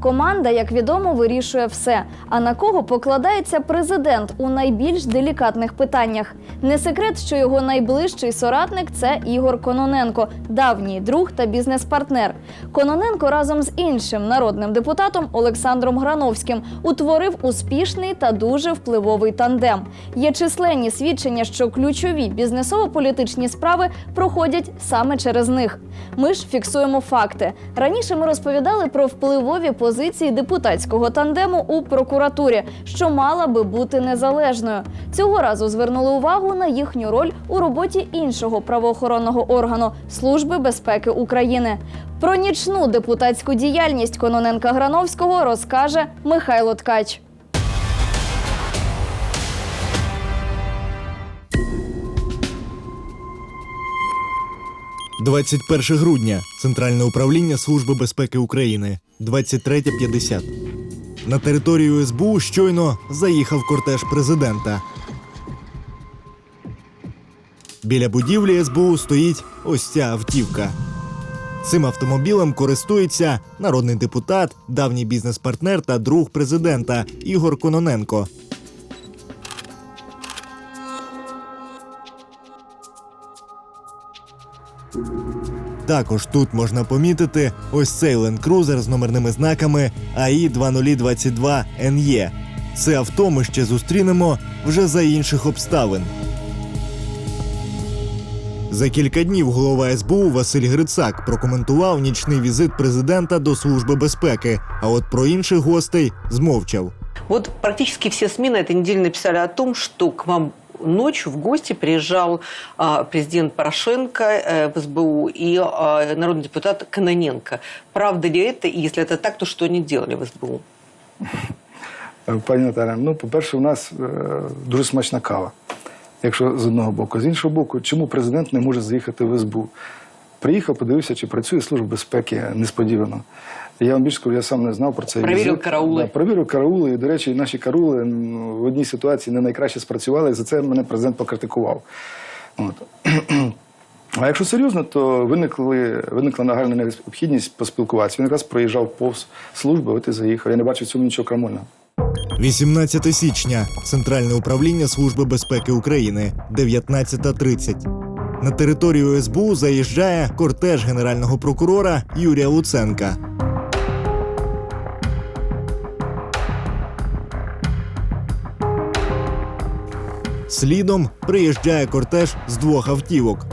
Команда, як відомо, вирішує все. А на кого покладається президент у найбільш делікатних питаннях? Не секрет, що його найближчий соратник це Ігор Кононенко, давній друг та бізнес-партнер. Кононенко разом з іншим народним депутатом Олександром Грановським утворив успішний та дуже впливовий тандем. Є численні свідчення, що ключові бізнесово-політичні справи проходять саме через них. Ми ж фіксуємо факти. Раніше ми розповідали про впливові позиції депутатського тандему у прокуратурі, що мала би бути незалежною. Цього разу звернули увагу на їхню роль у роботі іншого правоохоронного органу Служби безпеки України. Про нічну депутатську діяльність Кононенка Грановського розкаже Михайло Ткач. – 21 грудня. Центральне управління Служби безпеки України. 23.50. На територію СБУ щойно заїхав кортеж президента. Біля будівлі СБУ стоїть ось ця автівка. Цим автомобілем користується народний депутат, давній бізнес-партнер та друг президента Ігор Кононенко. Також тут можна помітити ось цей Land Cruiser з номерними знаками АІ 2022 NE. Це авто ми ще зустрінемо вже за інших обставин. За кілька днів голова СБУ Василь Грицак прокоментував нічний візит президента до Служби безпеки, а от про інших гостей змовчав. Вот практически все СМИ на этой неделе написали о том, что к вам ночью в гости приезжал а, президент Порошенко э, в СБУ и а, народный депутат Каноненко. Правда ли это? И если это так, то что они делали в СБУ? Пані Наталя, ну, по-перше, у нас е, дуже смачна кава. Якщо з одного боку. З іншого боку, чому президент не може заїхати в СБУ? Приїхав, подивився, чи працює Служба безпеки несподівано. Я вам більше скажу, я сам не знав про це. Провірив караули. Да, провірив караули. І, до речі, наші караули в одній ситуації не найкраще спрацювали, і за це мене президент покритикував. От. А якщо серйозно, то виникли, виникла нагальна необхідність поспілкуватися. Він якраз проїжджав повз служби, от і заїхав. Я не бачив в цьому нічого крамольного. 18 січня. Центральне управління Служби безпеки України. 19.30. На територію СБУ заїжджає кортеж генерального прокурора Юрія Луценка. Слідом приїжджає кортеж з двох автівок.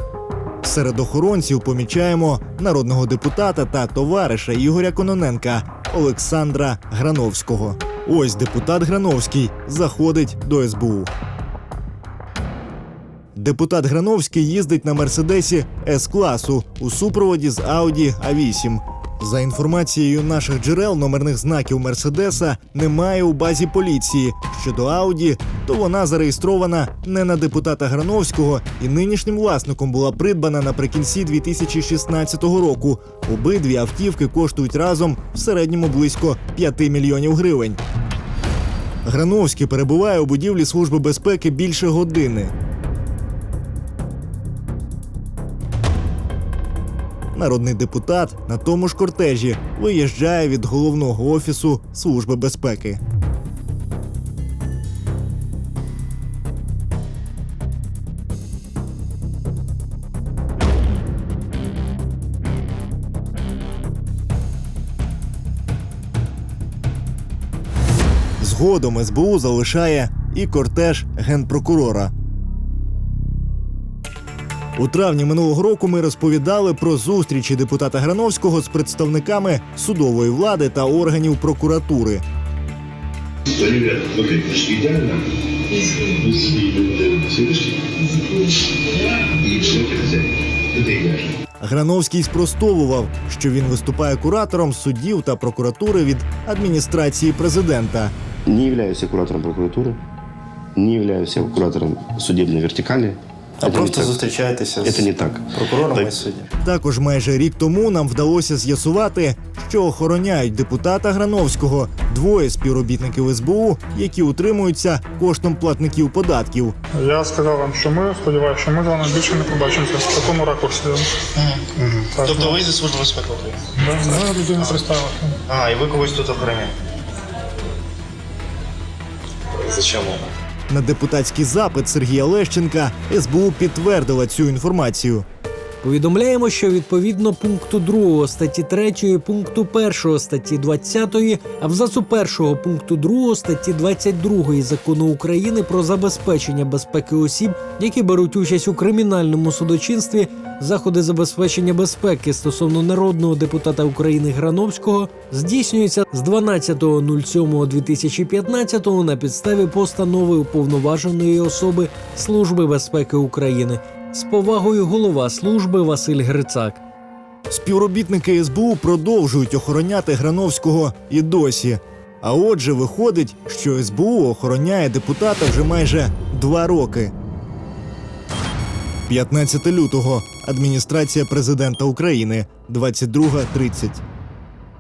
Серед охоронців помічаємо народного депутата та товариша Ігоря Кононенка Олександра Грановського. Ось депутат Грановський заходить до СБУ. Депутат Грановський їздить на мерседесі С-класу у супроводі з Audi A8. За інформацією наших джерел, номерних знаків Мерседеса немає у базі поліції. Щодо Ауді, то вона зареєстрована не на депутата Грановського і нинішнім власником була придбана наприкінці 2016 року. Обидві автівки коштують разом в середньому близько 5 мільйонів гривень. Грановський перебуває у будівлі Служби безпеки більше години. Народний депутат на тому ж кортежі виїжджає від головного офісу Служби безпеки. Згодом СБУ залишає і кортеж генпрокурора. У травні минулого року ми розповідали про зустрічі депутата Грановського з представниками судової влади та органів прокуратури. Ребята, смотрите, значит, идеально Всевышний и все это хозяин. Это идеально. Грановський спростовував, що він виступає куратором суддів та прокуратури від адміністрації президента. Не являюсь я куратором прокуратуры, не являюсь я куратором судебной вертикали. А Это не просто зустрічаєтеся Это з не так. прокурором Так. і суддям. Також майже рік тому нам вдалося з'ясувати, що охороняють депутата Грановського двоє співробітників СБУ, які утримуються коштом платників податків. Я сказав вам, що ми сподіваюся, що ми з вами більше не побачимося в такому ракурсі. Так, Тобто ви зі служби безпеки України? да, людина представилася. А, і ви когось тут охороняєте? Зачем? На депутатський запит Сергія Лещенка СБУ підтвердила цю інформацію. Повідомляємо, що відповідно пункту 2 статті 3, пункту 1 статті 20, абзацу 1 пункту 2 статті 22 закону України про забезпечення безпеки осіб, які беруть участь у кримінальному судочинстві, заходи забезпечення безпеки стосовно народного депутата України Грановського здійснюються з 12.07.2015 на підставі постанови уповноваженої особи Служби безпеки України. З повагою голова служби Василь Грицак. Співробітники СБУ продовжують охороняти Грановського і досі. А отже, виходить, що СБУ охороняє депутата вже майже два роки. 15 лютого. Адміністрація президента України 22.30.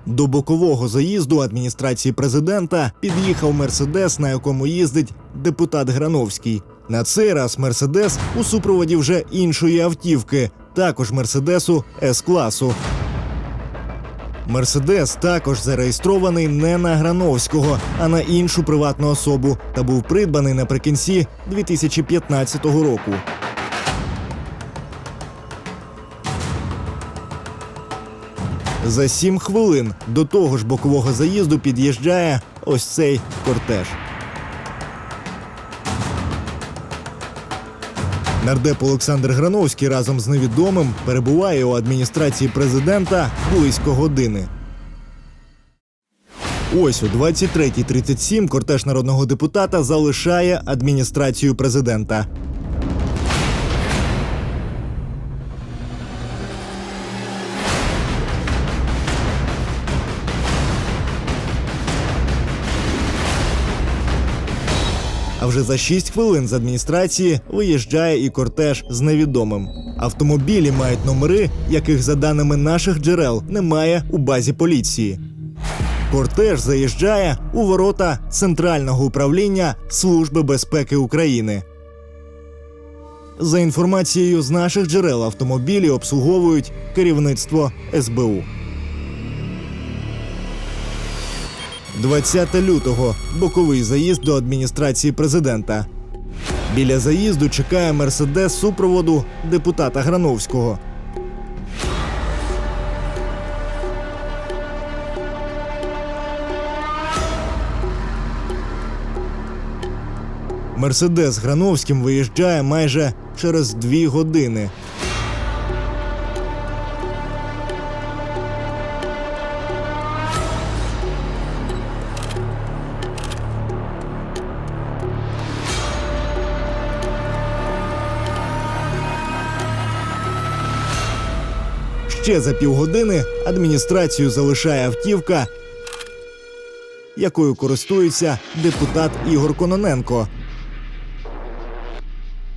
До бокового заїзду адміністрації президента під'їхав мерседес, на якому їздить депутат Грановський. На цей раз мерседес у супроводі вже іншої автівки, також мерседесу С-класу. Мерседес також зареєстрований не на Грановського, а на іншу приватну особу та був придбаний наприкінці 2015 року. За сім хвилин до того ж бокового заїзду під'їжджає ось цей кортеж. Нардеп Олександр Грановський разом з невідомим перебуває у адміністрації президента близько години. Ось о 23.37 кортеж народного депутата залишає адміністрацію президента. Вже за 6 хвилин з адміністрації виїжджає і кортеж з невідомим. Автомобілі мають номери, яких, за даними наших джерел, немає у базі поліції. Кортеж заїжджає у ворота Центрального управління Служби безпеки України. За інформацією з наших джерел, автомобілі обслуговують керівництво СБУ. 20 лютого боковий заїзд до адміністрації президента. Біля заїзду чекає мерседес супроводу депутата Грановського. Мерседес Грановським виїжджає майже через дві години. Ще за півгодини адміністрацію залишає автівка, якою користується депутат Ігор Кононенко.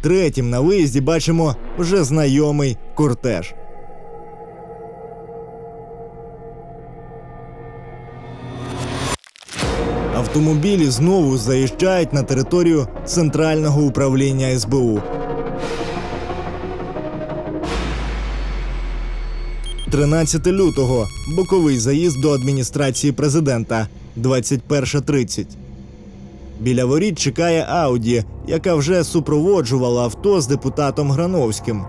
Третім на виїзді бачимо вже знайомий кортеж. Автомобілі знову заїжджають на територію центрального управління СБУ. 13 лютого боковий заїзд до адміністрації президента 21.30. Біля воріт чекає Ауді, яка вже супроводжувала авто з депутатом Грановським.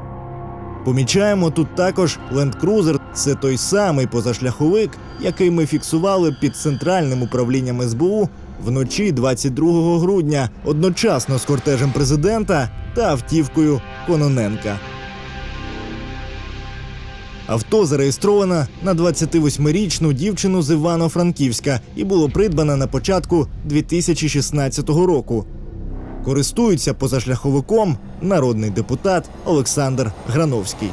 Помічаємо тут також ленд-крузер. Це той самий позашляховик, який ми фіксували під центральним управлінням СБУ вночі 22 грудня, одночасно з кортежем президента та автівкою Кононенка. Авто зареєстровано на 28-річну дівчину з Івано-Франківська і було придбане на початку 2016 року. Користується позашляховиком народний депутат Олександр Грановський.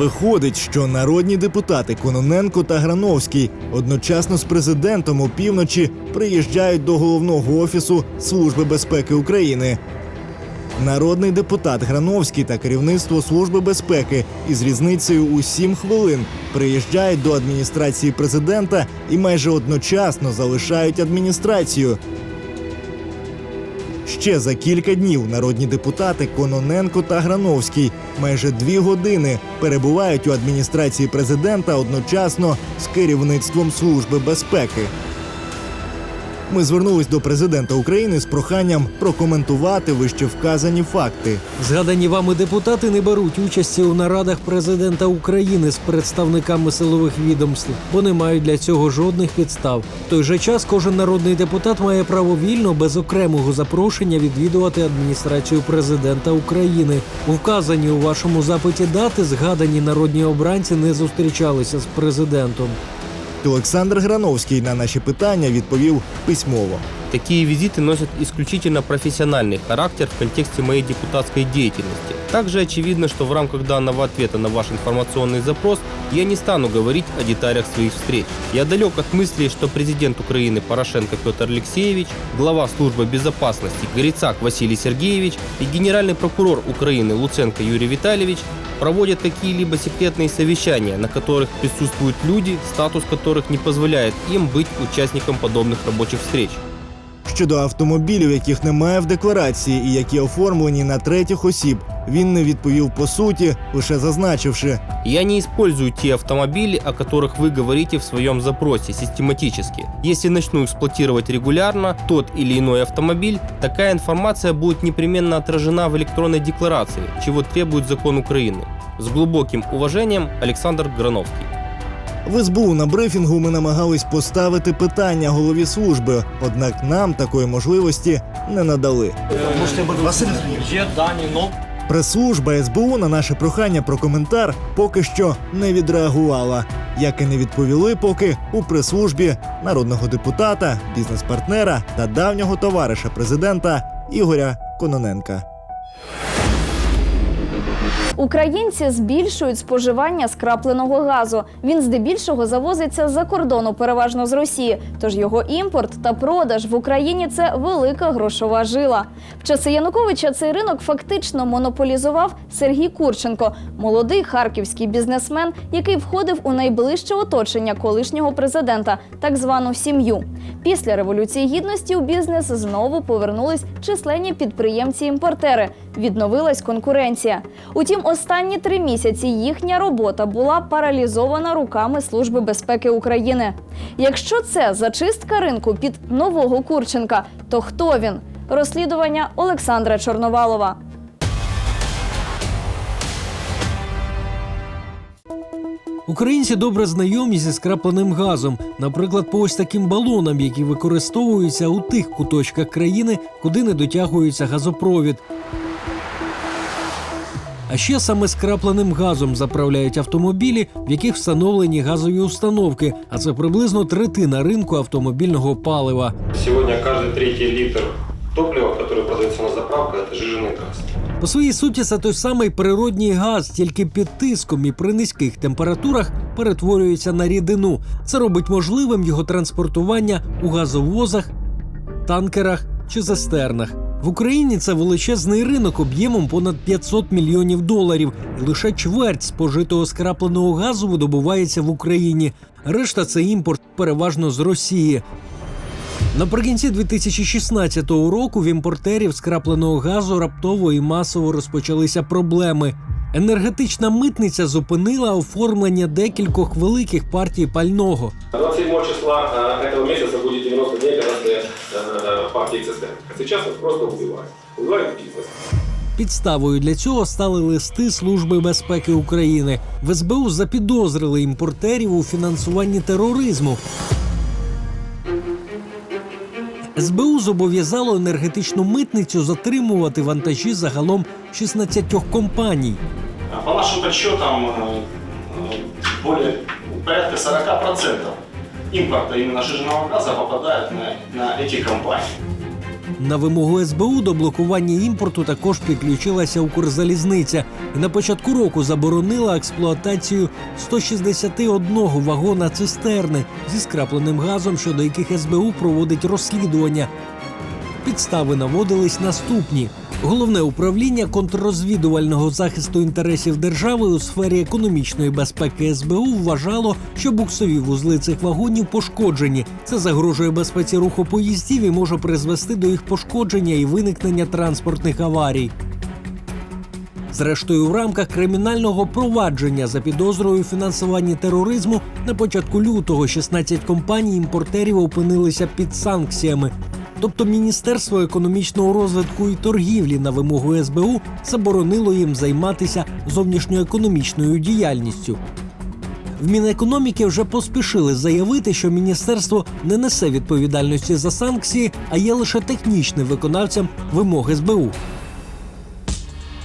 Виходить, що народні депутати Кононенко та Грановський одночасно з президентом опівночі приїжджають до головного офісу Служби безпеки України. Народний депутат Грановський та керівництво Служби безпеки із різницею у 7 хвилин приїжджають до адміністрації президента і майже одночасно залишають адміністрацію. Ще за кілька днів народні депутати Кононенко та Грановський майже дві години перебувають у адміністрації президента одночасно з керівництвом Служби безпеки. Ми звернулись до президента України з проханням прокоментувати вище вказані факти. Згадані вами депутати не беруть участі у нарадах президента України з представниками силових відомств, бо не мають для цього жодних підстав. В той же час кожен народний депутат має право вільно, без окремого запрошення відвідувати адміністрацію президента України. У вказані у вашому запиті дати згадані народні обранці не зустрічалися з президентом. Олександр Грановський на наші питання відповів письмово. Такие визиты носят исключительно профессиональный характер в контексте моей депутатской деятельности. Также очевидно, что в рамках данного ответа на ваш информационный запрос я не стану говорить о деталях своих встреч. Я далек от мысли, что президент Украины Порошенко Петр Алексеевич, глава службы безопасности Грицак Василий Сергеевич и генеральный прокурор Украины Луценко Юрий Витальевич проводят какие-либо секретные совещания, на которых присутствуют люди, статус которых не позволяет им быть участником подобных рабочих встреч. Щодо автомобілів, яких немає в декларації і які оформлені на третіх осіб, він не відповів по суті, лише зазначивши, Я не использую те автомобили, о которых вы говорите в своем запросе систематически. Если начну эксплуатировать регулярно тот или иной автомобиль, такая информация будет непременно отражена в электронной декларации, чего требует закон Украины. С глубоким уважением, Александр Грановский. В СБУ на брифінгу ми намагались поставити питання голові служби, однак нам такої можливості не надали. Прес-служба СБУ на наше прохання про коментар поки що не відреагувала, як і не відповіли поки у прес-службі народного депутата, бізнес-партнера та давнього товариша президента Ігоря Кононенка. Українці збільшують споживання скрапленого газу. Він здебільшого завозиться з-за кордону, переважно з Росії. Тож його імпорт та продаж в Україні це велика грошова жила. В часи Януковича цей ринок фактично монополізував Сергій Курченко, молодий харківський бізнесмен, який входив у найближче оточення колишнього президента, так звану сім'ю. Після революції гідності у бізнес знову повернулись численні підприємці-імпортери. Відновилась конкуренція. Утім, останні три місяці їхня робота була паралізована руками Служби безпеки України. Якщо це зачистка ринку під нового Курченка, то хто він? Розслідування Олександра Чорновалова. Українці добре знайомі зі скрапленим газом, наприклад, по ось таким балонам, які використовуються у тих куточках країни, куди не дотягується газопровід. А ще саме скрапленим газом заправляють автомобілі, в яких встановлені газові установки, а це приблизно третина ринку автомобільного палива. Сегодня каждый третий литр топлива, который продается на заправках, это жиженый газ. По своїй суті, це той самий природній газ, тільки під тиском і при низьких температурах перетворюється на рідину. Це робить можливим його транспортування у газовозах, танкерах чи цистернах. В Україні це величезний ринок об'ємом понад 500 мільйонів доларів, і лише чверть спожитого скрапленого газу видобувається в Україні. Решта це імпорт переважно з Росії. Наприкінці 2016 року в імпортерів скрапленого газу раптово і масово розпочалися проблеми. Енергетична митниця зупинила оформлення декількох великих партій пального. 27 числа э, этого сейчас их просто убивают. Убивают бизнес. Підставою для цього стали листи Служби безпеки України. В СБУ запідозрили імпортерів у фінансуванні тероризму. СБУ зобов'язало енергетичну митницю затримувати вантажі загалом 16 компаній. А По нашим подсчетам, э, э, более порядка 40% импорта именно жиженного газа попадают на, на эти компании. На вимогу СБУ до блокування імпорту також підключилася Укрзалізниця і на початку року заборонила експлуатацію 161 вагона цистерни зі скрапленим газом, щодо яких СБУ проводить розслідування. Підстави наводились наступні. Головне управління контррозвідувального захисту інтересів держави у сфері економічної безпеки СБУ вважало, що буксові вузли цих вагонів пошкоджені. Це загрожує безпеці руху поїздів і може призвести до їх пошкодження і виникнення транспортних аварій. Зрештою, в рамках кримінального провадження за підозрою фінансуванні тероризму на початку лютого 16 компаній імпортерів опинилися під санкціями. Тобто Міністерство економічного розвитку і торгівлі на вимогу СБУ заборонило їм займатися зовнішньоекономічною діяльністю. В Мінекономіки вже поспішили заявити, що міністерство не несе відповідальності за санкції, а є лише технічним виконавцем вимог СБУ.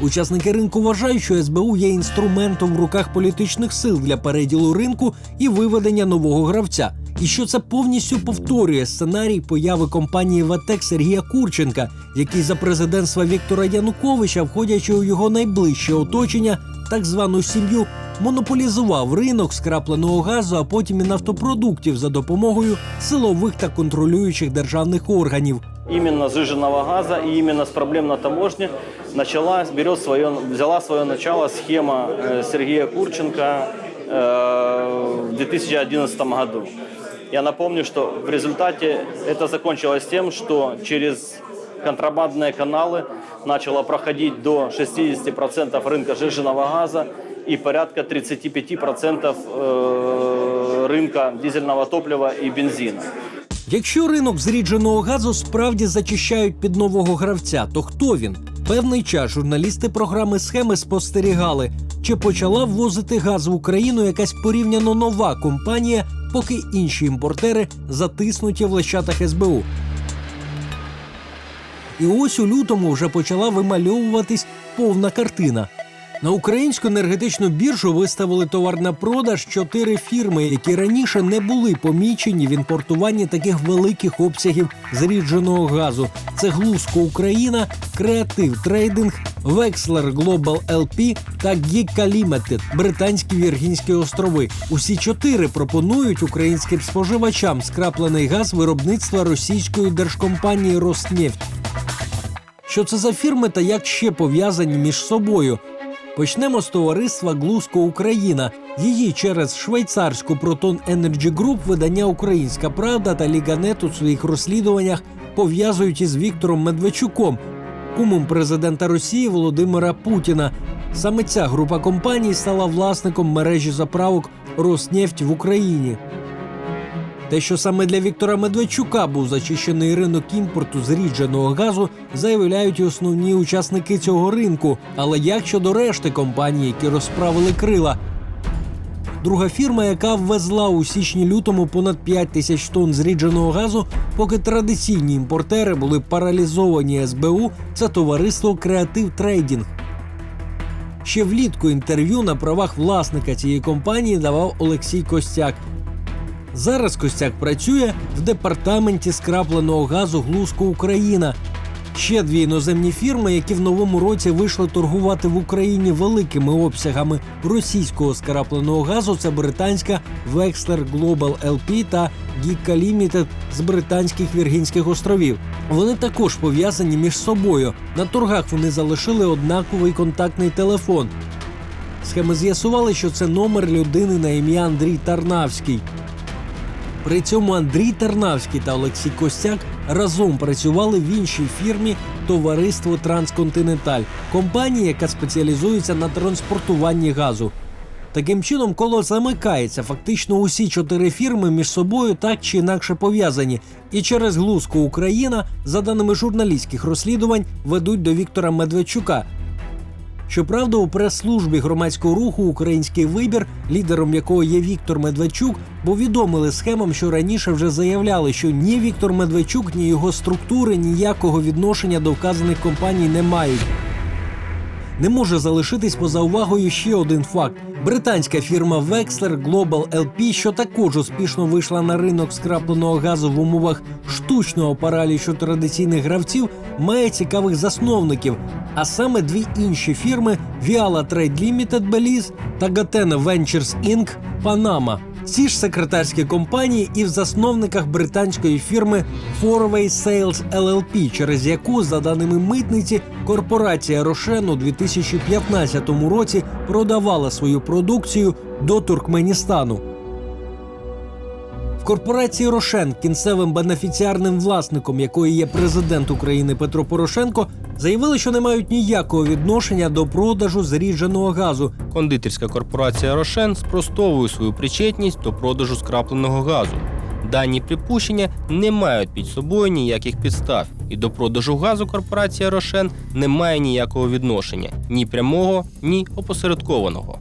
Учасники ринку вважають, що СБУ є інструментом в руках політичних сил для переділу ринку і виведення нового гравця. І що це повністю повторює сценарій появи компанії Ватек Сергія Курченка, який за президентства Віктора Януковича, входячи у його найближче оточення, так звану сім'ю, монополізував ринок скрапленого газу, а потім і нафтопродуктів за допомогою силових та контролюючих державних органів. Именно сжиженного газа и именно с проблем на таможне начала, берет свое, взяла свое начало схема э, Сергея Курченко э, в 2011 году. Я напомню, что в результате это закончилось тем, что через контрабандные каналы начало проходить до 60% рынка сжиженного газа и порядка 35% э, рынка дизельного топлива и бензина. Якщо ринок зрідженого газу справді зачищають під нового гравця, то хто він? Певний час журналісти програми схеми спостерігали, чи почала ввозити газ в Україну якась порівняно нова компанія, поки інші імпортери затиснуті в лещатах СБУ. І ось у лютому вже почала вимальовуватись повна картина. На українську енергетичну біржу виставили товар на продаж чотири фірми, які раніше не були помічені в імпортуванні таких великих обсягів зрідженого газу. Це Глузко Україна, Креатив Трейдинг, Векслер Глобал LP та Гіка Лімітед, Британські Віргінські острови. Усі чотири пропонують українським споживачам скраплений газ виробництва російської держкомпанії Роснефть. Що це за фірми та як ще пов'язані між собою? Почнемо з товариства Глузко Україна. Її через швейцарську Proton Energy Group видання Українська Правда та Ліганет у своїх розслідуваннях пов'язують із Віктором Медведчуком, кумом президента Росії Володимира Путіна. Саме ця група компаній стала власником мережі заправок Роснефть в Україні. Те, що саме для Віктора Медведчука був зачищений ринок імпорту зрідженого газу, заявляють основні учасники цього ринку. Але як щодо решти компаній, які розправили крила? Друга фірма, яка ввезла у січні-лютому понад 5 тисяч тонн зрідженого газу, поки традиційні імпортери були паралізовані СБУ, це товариство Креатив Трейдінг. Ще влітку інтерв'ю на правах власника цієї компанії давав Олексій Костяк. Зараз Костяк працює в департаменті скрапленого газу Глузко Україна. Ще дві іноземні фірми, які в новому році вийшли торгувати в Україні великими обсягами російського скрапленого газу. Це британська Векслер Global LP та Гіка Limited з британських Віргінських островів. Вони також пов'язані між собою. На торгах вони залишили однаковий контактний телефон. Схеми з'ясували, що це номер людини на ім'я Андрій Тарнавський. При цьому Андрій Тарнавський та Олексій Костяк разом працювали в іншій фірмі Товариство Трансконтиненталь, компанії, яка спеціалізується на транспортуванні газу. Таким чином, коло замикається. Фактично усі чотири фірми між собою так чи інакше пов'язані. І через глузку Україна, за даними журналістських розслідувань, ведуть до Віктора Медведчука, Щоправда, у прес-службі громадського руху Український вибір, лідером якого є Віктор Медведчук, повідомили схемам, що раніше вже заявляли, що ні Віктор Медведчук, ні його структури ніякого відношення до вказаних компаній не мають. Не може залишитись поза увагою ще один факт: британська фірма Wexler Global LP, що також успішно вийшла на ринок скрапленого газу в умовах штучного паралічу традиційних гравців, має цікавих засновників, а саме дві інші фірми Viala Trade Limited Belize та Gatena Ventures Inc. Panama. Ці ж секретарські компанії і в засновниках британської фірми Fourway Sales LLP, через яку, за даними митниці, корпорація Рошен у 2015 році продавала свою продукцію до Туркменістану. Корпорації Рошен, кінцевим бенефіціарним власником якої є президент України Петро Порошенко, заявили, що не мають ніякого відношення до продажу зрідженого газу, Кондитерська корпорація Рошен спростовує свою причетність до продажу скрапленого газу. Дані припущення не мають під собою ніяких підстав, і до продажу газу корпорація Рошен не має ніякого відношення ні прямого, ні опосередкованого.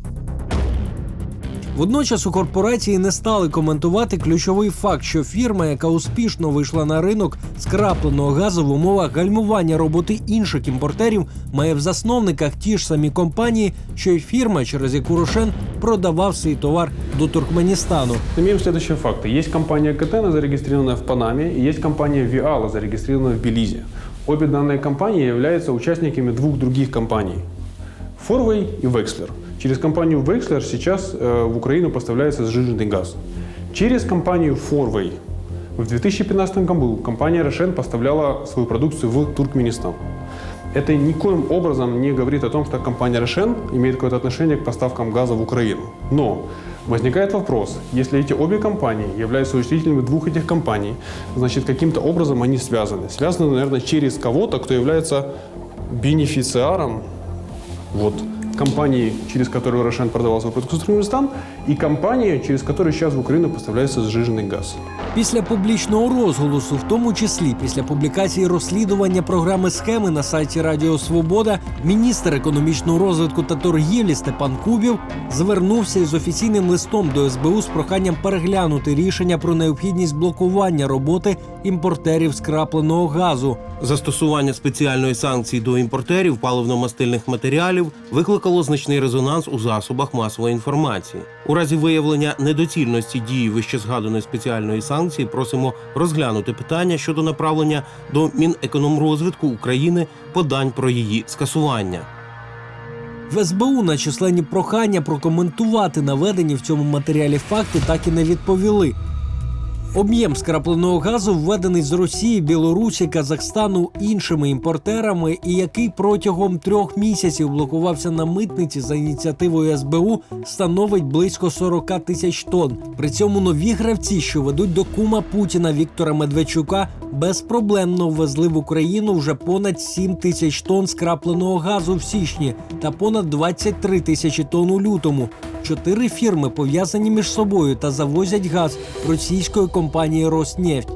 Водночас у корпорації не стали коментувати ключовий факт, що фірма, яка успішно вийшла на ринок скрапленого газу в умовах гальмування роботи інших імпортерів, має в засновниках ті ж самі компанії, що й фірма, через яку Рошен продавав свій товар до Туркменістану. Имеем следующие факты. Есть компания Катена, зарегистрированная в Панаме, и есть компания Виала, зарегистрированная в Белизе. Обе данные компании являются участниками двух других компаний – Forway и Wexler. Через компанию Wexler сейчас э, в Украину поставляется сжиженный газ. Через компанию Forway в 2015 году компания Рошен поставляла свою продукцию в Туркменистан. Это никоим образом не говорит о том, что компания Рошен имеет какое-то отношение к поставкам газа в Украину. Но возникает вопрос, если эти обе компании являются учредителями двух этих компаний, значит, каким-то образом они связаны. Связаны, наверное, через кого-то, кто является бенефициаром вот, компании, через которую Рошен продавал свой продукт в Туркменистан, и компании, через которую сейчас в Украину поставляется сжиженный газ. Після публічного розголосу, в тому числі після публікації розслідування програми схеми на сайті Радіо Свобода, міністр економічного розвитку та торгівлі Степан Кубів звернувся із офіційним листом до СБУ з проханням переглянути рішення про необхідність блокування роботи імпортерів скрапленого газу. Застосування спеціальної санкції до імпортерів паливно-мастильних матеріалів викликало значний резонанс у засобах масової інформації. У разі виявлення недоцільності дії вищезгаданої спеціальної санкції просимо розглянути питання щодо направлення до Мінекономрозвитку України подань про її скасування. В СБУ на численні прохання прокоментувати наведені в цьому матеріалі факти так і не відповіли. Об'єм скрапленого газу введений з Росії, Білорусі, Казахстану іншими імпортерами, і який протягом трьох місяців блокувався на митниці за ініціативою СБУ, становить близько 40 тисяч тонн. При цьому нові гравці, що ведуть до кума Путіна Віктора Медведчука, безпроблемно ввезли в Україну вже понад 7 тисяч тонн скрапленого газу в січні та понад 23 тисячі тонн у лютому. Чотири фірми пов'язані між собою та завозять газ російської компанії Роснефть.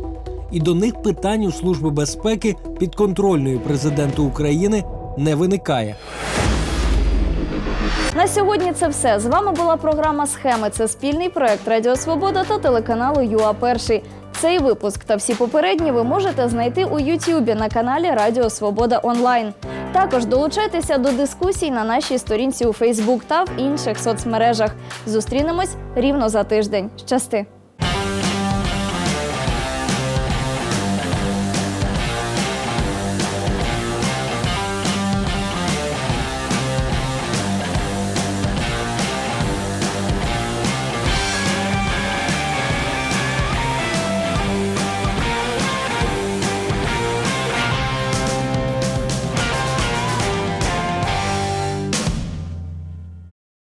І до них питань у Служби безпеки підконтрольної президенту України не виникає. На сьогодні це все. З вами була програма Схеми. Це спільний проект Радіо Свобода та телеканалу ЮА Перший. Цей випуск та всі попередні ви можете знайти у Ютюбі на каналі Радіо Свобода Онлайн. Також долучайтеся до дискусій на нашій сторінці у Фейсбук та в інших соцмережах. Зустрінемось рівно за тиждень. Щасти!